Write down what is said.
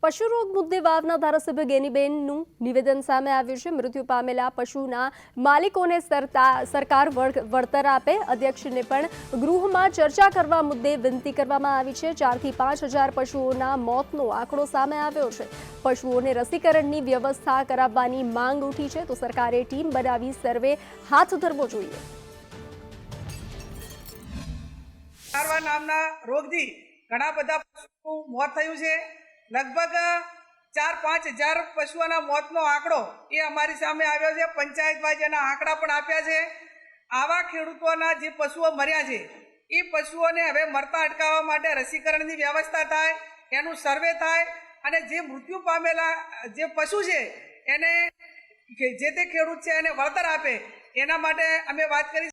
પશુ રોગ મુદ્દે વાવના ધારાસભ્ય ગેનીબેનનું નિવેદન સામે આવ્યું છે. મૃત્યુ પામેલા પશુના માલિકોને સરકાર વળ- વળતર આપે. અધ્યક્ષને પણ ગૃહમાં ચર્ચા કરવા મુદ્દે વિનંતી કરવામાં આવી છે. ચારથી પાંચ હજાર પશુઓના મોતનો આંકડો સામે આવ્યો છે. પશુઓને રસીકરણની વ્યવસ્થા કરાવવાની માંગ ઉઠી છે. તો સરકારે ટીમ બનાવી સર્વે હાથ ધરવો જોઈએ. નામના રોગથી ઘણા બધા મોત થયું છે. લગભગ ચાર, પાંચ હજાર પશુઓના મોતનો આંકડો એ અમારી સામે આવ્યો છે. પંચાયત વાઇઝ એના આંકડા પણ આપ્યા છે. આવા ખેડૂતોના જે પશુઓ મર્યા છે, એ પશુઓને હવે મરતા અટકાવવા માટે રસીકરણની વ્યવસ્થા થાય, એનું સર્વે થાય અને જે મૃત્યુ પામેલા, જે પશુ છે, એને જે તે ખેડૂત છે એને વળતર આપે, એના માટે અમે વાત કરી